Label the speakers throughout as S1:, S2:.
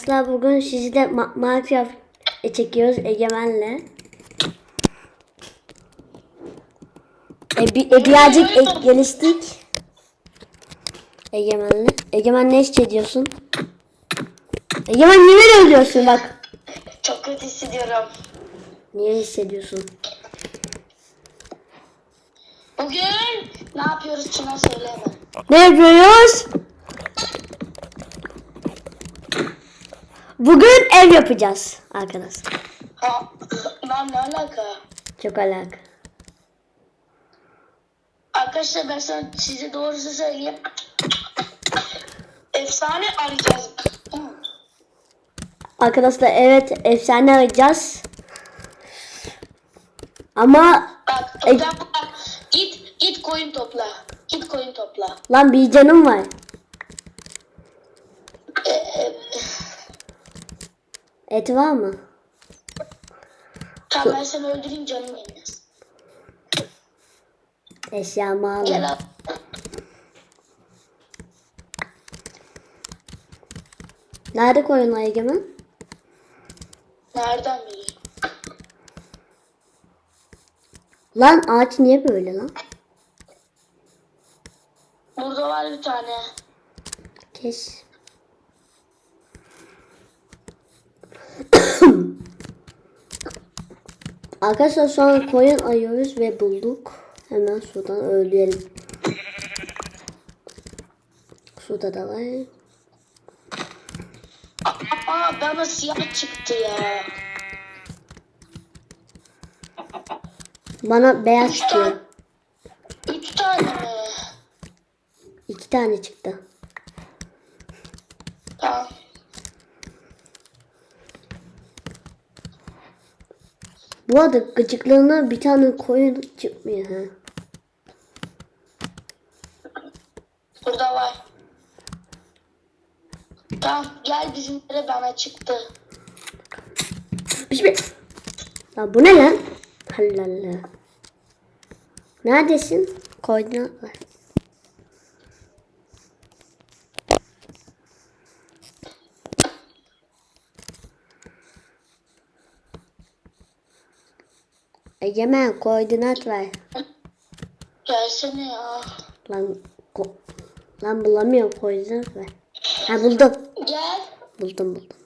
S1: Arkadaşlar bugün sizi de Ma- Minecraft çekiyoruz Egemen'le. E, bi- e, birazcık e- geliştik. Egemen'le. Egemen ne hissediyorsun? Egemen niye ölüyorsun bak.
S2: Çok kötü hissediyorum.
S1: Niye hissediyorsun?
S2: Bugün ne yapıyoruz Çınar söyleme.
S1: Ne yapıyoruz? Bugün ev yapacağız arkadaşlar.
S2: Ha, lan ne alaka?
S1: Çok alaka.
S2: Arkadaşlar ben sana size doğrusu söyleyeyim. Efsane arayacağız.
S1: Arkadaşlar evet efsane arayacağız. Ama
S2: Bak
S1: E-
S2: bak. Git git koyun topla. Git koyun topla.
S1: lan bir canım var.
S2: Ee, e,
S1: Et var mı?
S2: tamam ben seni öldüreyim canım yenmez.
S1: Eşyamı alın.
S2: Gel al.
S1: Nerede koyun Egemen?
S2: Nereden bileyim?
S1: Lan ağaç niye böyle lan?
S2: Burada var bir tane.
S1: Kes. Arkadaşlar şu an koyun arıyoruz ve bulduk. Hemen sudan öldürelim. Suda da var.
S2: Aa bana siyah çıktı ya.
S1: Bana beyaz
S2: Üç
S1: çıkıyor.
S2: tane. Üç tane mi?
S1: İki tane çıktı.
S2: Tamam.
S1: Bu arada gıcıklığına bir tane koyun çıkmıyor ha.
S2: Burada var. Tamam gel bizimlere bana çıktı.
S1: Bismillah. Lan bu ne lan? Allah Allah. Neredesin? Koordinat var. Egemen koordinat ver.
S2: Gelsene ya.
S1: Lan ko lan bulamıyorum koordinat ver. Ha buldum.
S2: Gel.
S1: Buldum buldum.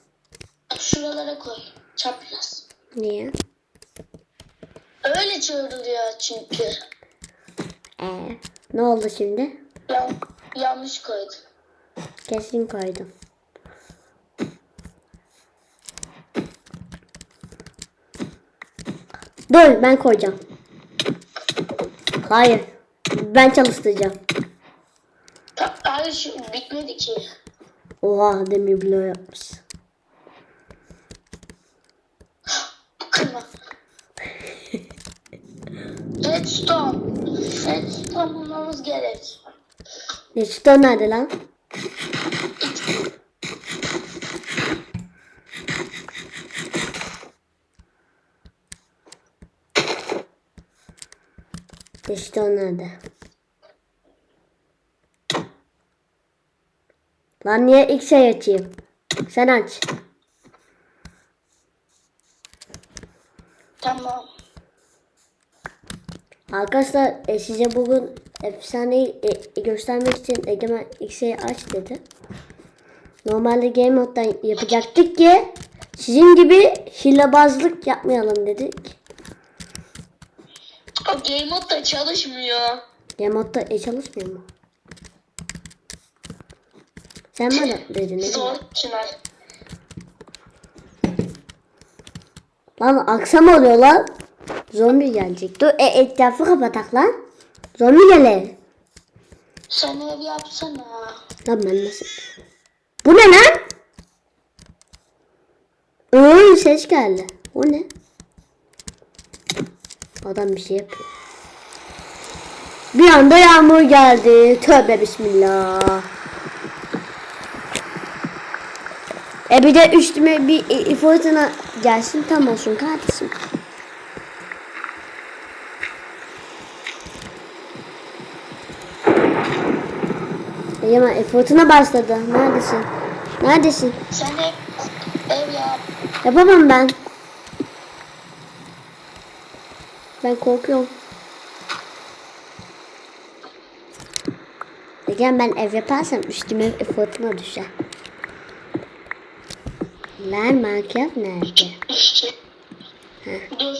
S2: Şuralara koy. Çapraz.
S1: Niye?
S2: Öyle çığırılıyor çünkü.
S1: Ee, ne oldu şimdi?
S2: Yan, yanlış koydum.
S1: Kesin koydum. Dur ben koyacağım. Hayır. Ben çalıştıracağım.
S2: Hayır şu bitmedi ki.
S1: Oha demir bloğu yapmış.
S2: Kırma. Redstone. Redstone bulmamız gerek.
S1: Neşito nerede lan? Neşito nerede? Lan niye ilk şey açayım? Sen aç.
S2: Tamam.
S1: Arkadaşlar e, size bugün efsaneyi e, göstermek için Egemen X'e aç dedi. Normalde Game Mode'dan yapacaktık ki sizin gibi hilebazlık yapmayalım dedik.
S2: O game mode da çalışmıyor.
S1: Game Mode'da e, çalışmıyor mu? Sen bana dedin?
S2: Zor Çınar.
S1: Lan akşam oluyor lan. Zombi gelecek. Dur e, etrafı kapatak lan. Zombi gelir.
S2: Sen ev yapsana.
S1: Lan ben nasıl? Bu ne lan? Öyle ses geldi. O ne? Adam bir şey yapıyor. Bir anda yağmur geldi. Tövbe bismillah. E bir de üstüme bir e, e, fırtına gelsin tam olsun kardeşim. Egemen e, fırtına başladı. Neredesin? Neredesin?
S2: Sen Ev yap.
S1: Yapamam ben. Ben korkuyorum. Egen ben ev yaparsam üstüme fırtına düşer. Lan Minecraft nerede?
S2: İşte. Dur.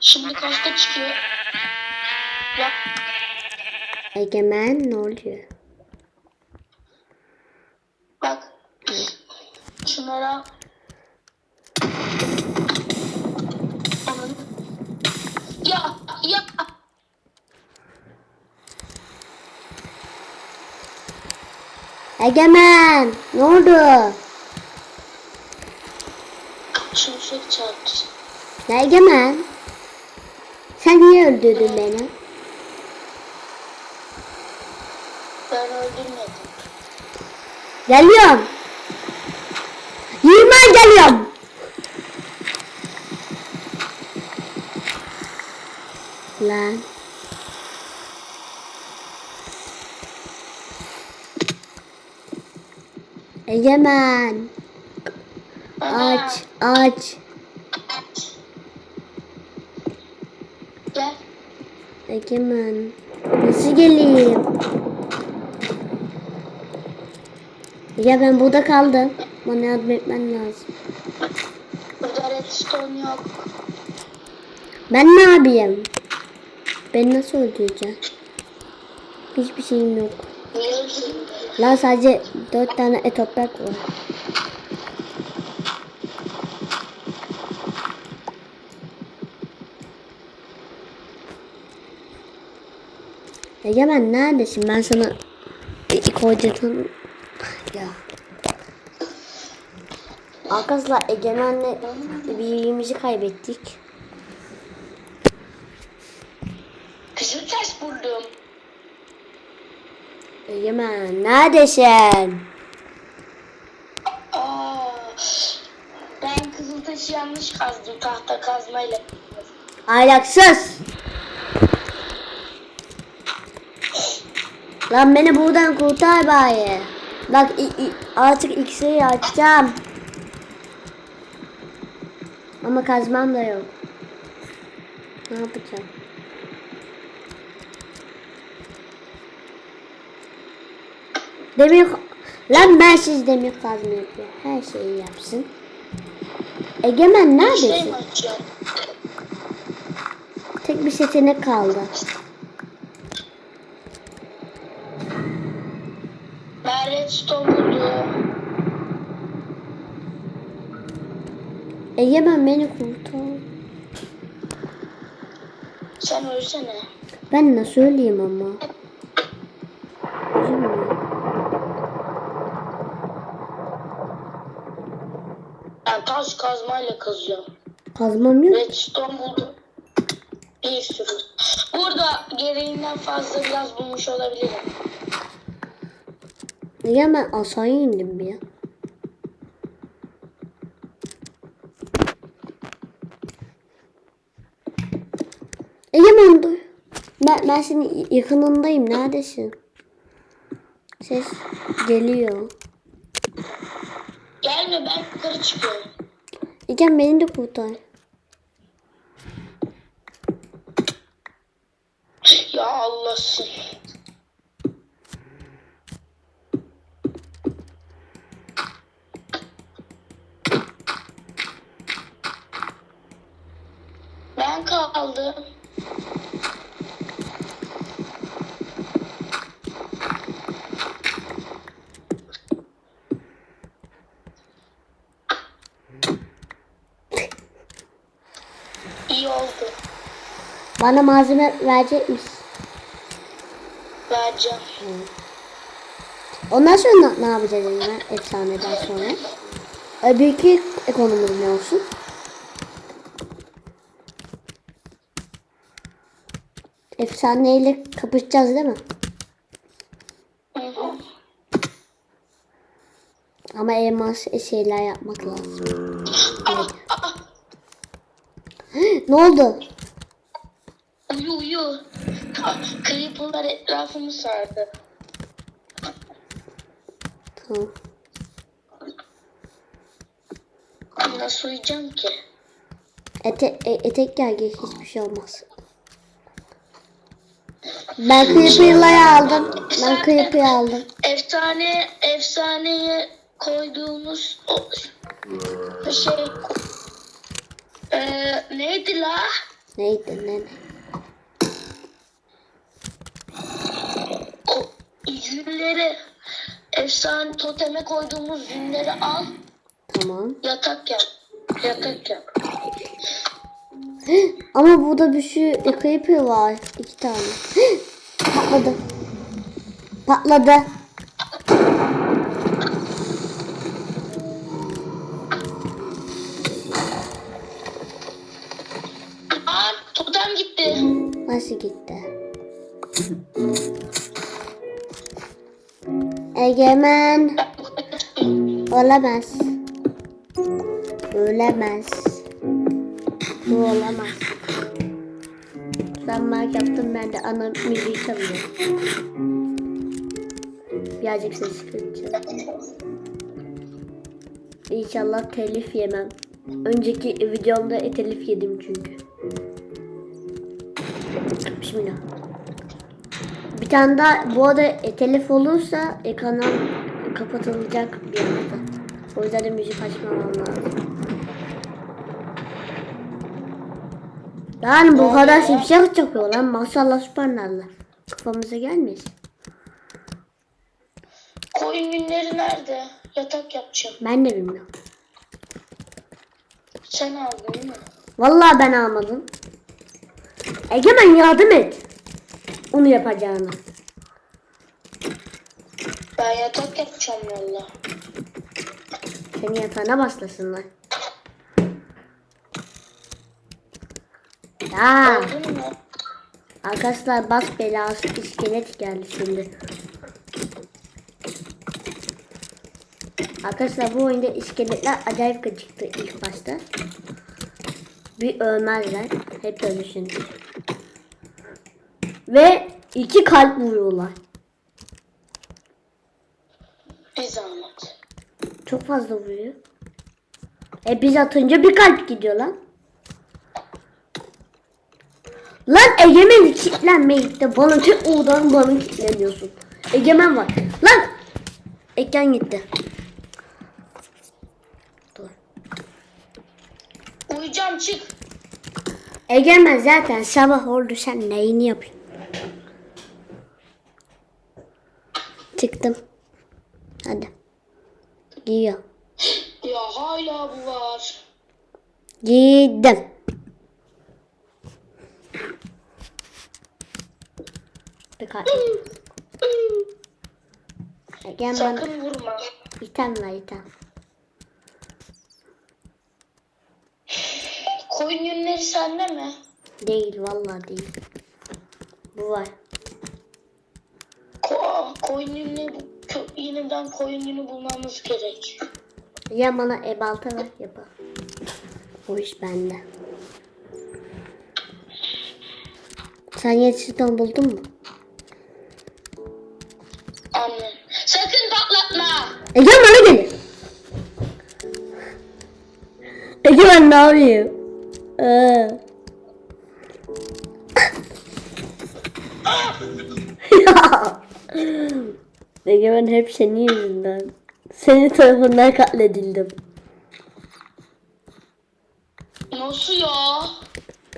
S2: Şimdi kaçta çıkıyor? Yap.
S1: Egemen ne oluyor?
S2: Bak. Şunlara. Aman. Ya. Ya.
S1: Egemen ne oldu?
S2: Şimşek çarptı.
S1: Ne Egemen? Sen niye öldürdün beni?
S2: Ben öldürmedim.
S1: Geliyorum. Yirmi geliyorum. Lan. Egemen. Aç, aç.
S2: Gel.
S1: Egemen. Nasıl geleyim? Ya ben burada kaldım. Bana yardım etmen lazım.
S2: Burada redstone yok.
S1: Ben ne yapayım? Ben nasıl öldüreceğim? Hiçbir şeyim yok.
S2: Niye öldürdün?
S1: Lan sadece dört tane e toprak var. Egemen neredesin? Ben sana kocadım. Ya. Arkadaşlar Egemen'le birbirimizi kaybettik.
S2: Kızıl taş buldum.
S1: Egemen neredesin?
S2: Aa, ben kızıl taşı yanlış kazdım tahta kazmayla.
S1: Ayaksız. Lan beni buradan kurtar bari. Bak artık iksiri açacağım. Ama kazmam da yok. Ne yapacağım? Demir Lan ben siz demir kazma yapıyor. Her şeyi yapsın. Egemen
S2: Şey
S1: neredesin?
S2: açacağım?
S1: Tek bir seçenek kaldı.
S2: Ben redstone buldum.
S1: Egemen beni kurtar.
S2: Sen ölsene.
S1: Ben nasıl öleyim ama?
S2: Ben taş kazmayla kazıyorum.
S1: Kazmam yok.
S2: Redstone buldum. Bir sürü. Burada gereğinden fazla biraz bulmuş olabilirim.
S1: Egemen aşağıya indim bir ya. Egemen dur. Ben, ben senin yakınındayım. Neredesin? Ses geliyor.
S2: Gelme ben yukarı çıkıyorum.
S1: Egemen beni de kurtar.
S2: Ya Allah'sın. Ben kaldım. İyi oldu.
S1: Bana malzeme verecek misin?
S2: Vereceğim.
S1: Ondan sonra ne, yapacağız Egemen? Efsaneden sonra. Öbürkü konumuz ne olsun? Efsaneyle kapışacağız değil mi?
S2: Hı hı.
S1: Ama elmas şeyler yapmak lazım.
S2: Aa,
S1: ne oldu?
S2: uyu uyu. Creeper'lar etrafımı sardı.
S1: Tamam.
S2: Nasıl uyuyacağım ki?
S1: Ete, e, etek gel gel hiçbir şey olmaz. Ben Creeper'ları aldım. Ben Creeper'ı aldım.
S2: Efsane, efsaneye koyduğumuz o şey Ee, neydi la?
S1: Neydi ne? ne?
S2: O yünleri efsane toteme koyduğumuz yünleri al
S1: Tamam.
S2: yatak yap. Yatak yap.
S1: Ama burada bir şey e, Creeper var. iki tane. Patladı. Patladı. Nasıl gitti? Egemen. Olamaz. Ölemez. Bu olamaz. Sen mark yaptın ben de ana müziği çalıyorum. Birazcık ses çıkartacağım. İnşallah telif yemem. Önceki videomda telif yedim çünkü. Bismillah. Bir tane daha bu arada e, telif olursa e, kanal kapatılacak bir anda. O yüzden de müzik açmamam lazım. Yani bu kadar şimşek çakıyor lan. Maşallah süperlerle. Kafamıza gelmiş.
S2: Koyun yünleri nerede? Yatak yapacağım.
S1: Ben de bilmiyorum.
S2: Sen aldın değil mi?
S1: Vallahi ben almadım. Egemen yardım et. Onu yapacağını.
S2: Ben yatak yapacağım valla.
S1: Senin yatağına başlasınlar. Ya arkadaşlar bas belası iskelet geldi şimdi. Arkadaşlar bu oyunda iskeletler acayip gıcıktı ilk başta. Bir ölmezler. Hep ölürsünüz. Ve iki kalp vuruyorlar.
S2: Bir zahmet.
S1: Çok fazla vuruyor. E biz atınca bir kalp gidiyor lan. Lan Egemen kilitlenmeyip de bana tek oradan bana kilitleniyorsun. Egemen var. Lan! Eken gitti. Dur.
S2: Uyuyacağım çık.
S1: Egemen zaten sabah oldu sen neyini yapıyorsun? Çıktım. Hadi. Giyiyor.
S2: Ya hala bu var.
S1: Giydim. Dikkat et. Egen bana
S2: Sakın vurma.
S1: item ver item.
S2: Koyun yünleri sende mi?
S1: Değil vallahi değil. Bu var.
S2: Ko koyun kö- yeniden koyun yünü bulmamız gerek.
S1: Ya bana e balta ver yapar. Bu iş bende. Sen yetişten buldun mu?
S2: Anne. Sakın patlatma.
S1: Ege bana gelir. Ege ben ne yapayım? Ee. ya. Ege ben hep senin yüzünden. Senin tarafından katledildim.
S2: Nasıl ya?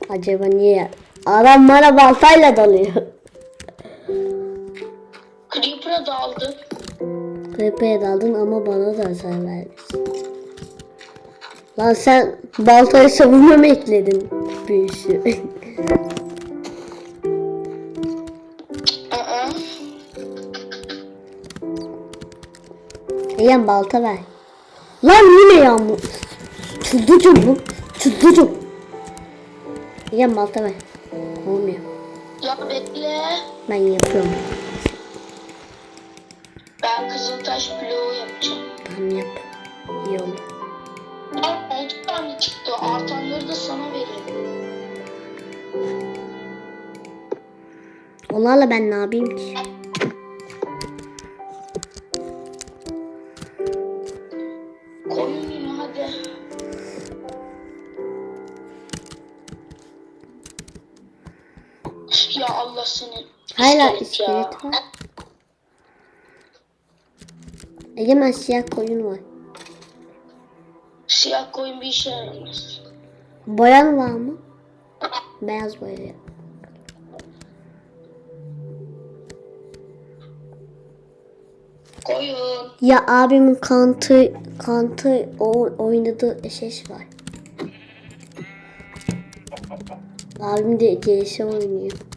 S1: Acaba niye? Adam bana baltayla dalıyor.
S2: Creeper'a daldı.
S1: Creeper'e daldın ama bana da hasar vermişsin. Lan sen baltayı savunma mı ekledin? Büyüsü. Eğen balta ver. Lan yine yağmur. Çıldıracağım çabuk. Çıldıracağım. Eğen balta ver. Olmuyor.
S2: Ya bekle.
S1: Ben yapıyorum.
S2: Ben Kızıltaş bloğu yapacağım.
S1: Tamam yap. İyi olur.
S2: Aa, 6 tane çıktı. Artanları da sana vereyim.
S1: Onlarla ben ne yapayım ki?
S2: İskelet
S1: var. Egemen siyah koyun var.
S2: Siyah koyun bir işe yaramaz.
S1: Boyan var mı? Beyaz boya.
S2: Koyun.
S1: Ya abimin kantı kantı o oynadığı eşeş var. Abim de CS oynuyor.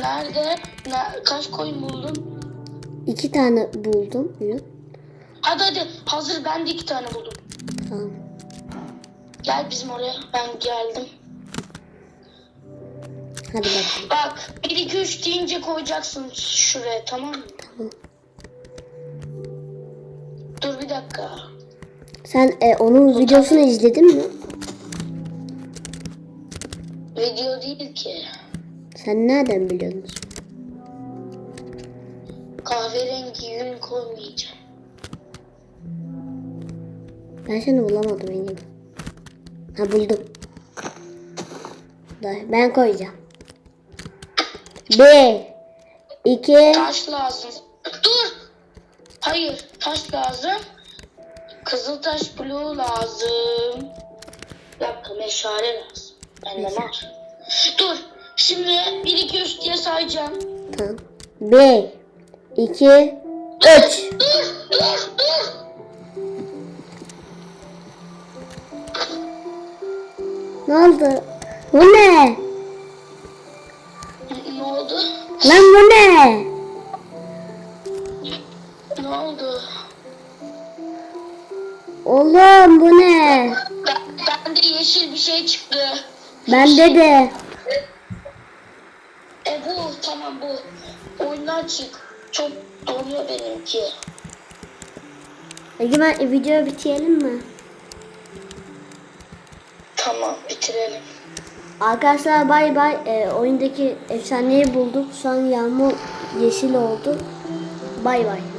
S2: Nerede? Ne, kaç koyun buldun?
S1: İki tane buldum. Yürü.
S2: Hadi hadi. Hazır ben de iki tane buldum.
S1: Tamam.
S2: Gel bizim oraya. Ben geldim.
S1: Hadi bakalım.
S2: Bak 1 2 3 deyince koyacaksın şuraya tamam mı?
S1: Tamam.
S2: Dur bir dakika.
S1: Sen e, onun videosunu izledin mi? Sen nereden biliyorsun?
S2: Kahverengi yün koymayacağım.
S1: Ben seni bulamadım Egemen. Ha buldum. Dur, Ben koyacağım. Bir, iki,
S2: Taş lazım. Dur. Hayır taş lazım. Kızıltaş bloğu lazım. Dakika meşale lazım. Bende var. Dur. Şimdi 1 2 3 diye sayacağım.
S1: tamam. Bir, iki, üç.
S2: Dur dur dur.
S1: Ne oldu? Bu ne?
S2: Ne oldu?
S1: Lan bu ne?
S2: Ne oldu?
S1: Oğlum bu ne?
S2: Ben, bende yeşil bir şey çıktı.
S1: Bende de.
S2: Tamam bu. Oyundan çık. Çok donuyor benimki.
S1: Egemen e, video bitirelim mi?
S2: Tamam bitirelim.
S1: Arkadaşlar bay bay. E, oyundaki efsaneyi bulduk. Şu an yağmur yeşil oldu. Bay bay.